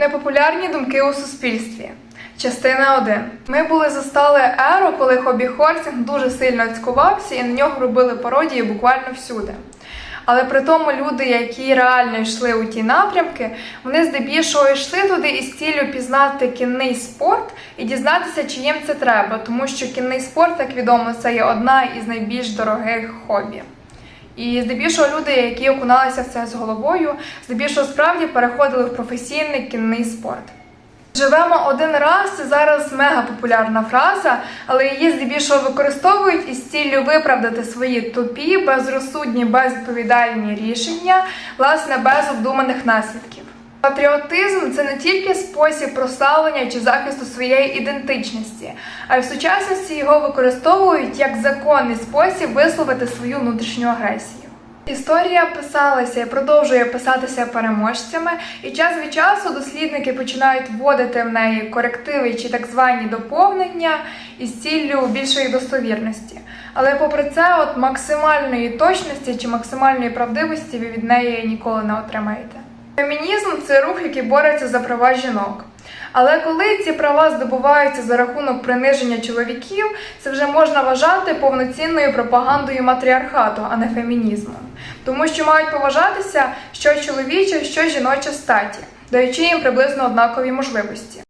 Непопулярні думки у суспільстві. Частина 1. Ми були застали еру, коли хобі-хорсинг дуже сильно цькувався і на нього робили пародії буквально всюди. Але при тому люди, які реально йшли у ті напрямки, вони здебільшого йшли туди із ціллю пізнати кінний спорт і дізнатися, чи їм це треба, тому що кінний спорт, як відомо, це є одна із найбільш дорогих хобі. І здебільшого люди, які окуналися в це з головою, здебільшого справді переходили в професійний кінний спорт. Живемо один раз це зараз мега популярна фраза, але її здебільшого використовують із ціллю виправдати свої тупі, безрозсудні, безвідповідальні рішення, власне, без обдуманих наслідків. Патріотизм це не тільки спосіб прославлення чи захисту своєї ідентичності, а й в сучасності його використовують як законний спосіб висловити свою внутрішню агресію. Історія писалася і продовжує писатися переможцями, і час від часу дослідники починають вводити в неї корективи чи так звані доповнення із ціллю більшої достовірності. Але попри це, от максимальної точності чи максимальної правдивості ви від неї ніколи не отримаєте. Фемінізм це рух, який бореться за права жінок. Але коли ці права здобуваються за рахунок приниження чоловіків, це вже можна вважати повноцінною пропагандою матріархату, а не фемінізмом. Тому що мають поважатися що чоловіче, що жіноче статі, даючи їм приблизно однакові можливості.